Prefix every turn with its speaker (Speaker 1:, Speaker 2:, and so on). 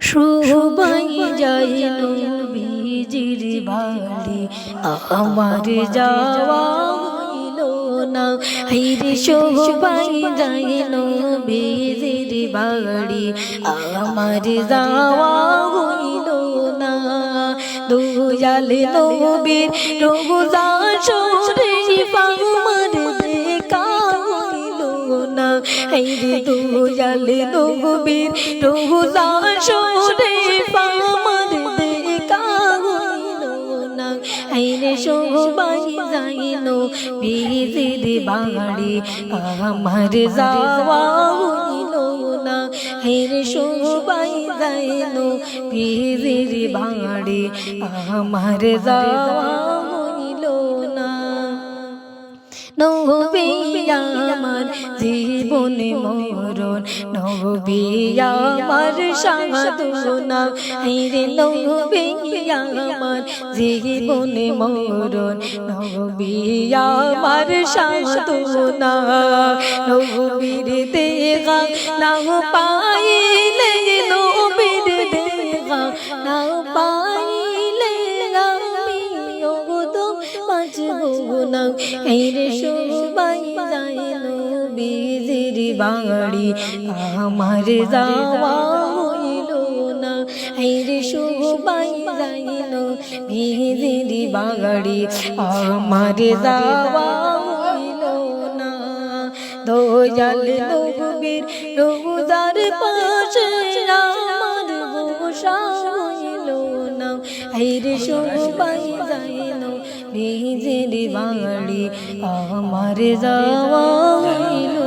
Speaker 1: সবাই যাই নবীজির বাড়ি আমার যাওয়া হইল না। হাইরে সবাই যাই নবীজির বাড়ি আমার যাওয়া হইল না। দুজাল নবীর রোজা না হাইরে দুজাল নবীর রোজা শরীফ আমার দেখা হইল না। যাইল বিজির বাড়ি আমার যাওয়া হইল না। হাইরে সবাই যাইল বিজির বাড়ি আমার যাওয়া হইল না। নবী মরণ। নবী আমার সাধনা রে নবী আমার জীবনে মরণ। নবী আমার সাধনা নবীর দেখা না পাইলে, নবীর দেখা না পাইলে, আমি না। এই রে সবাই যাইল বিজির বাড়ি আমার যাওয়া হইল না। এই রে সবাই যাইল বিজির বাড়ি আমার যাওয়া হইল না। দয়াল নবীর রোজার পাশে আমার বসা হইল না। হাইরে সবাই যাইল নিজের বাড়ি আমার যাওয়া হইল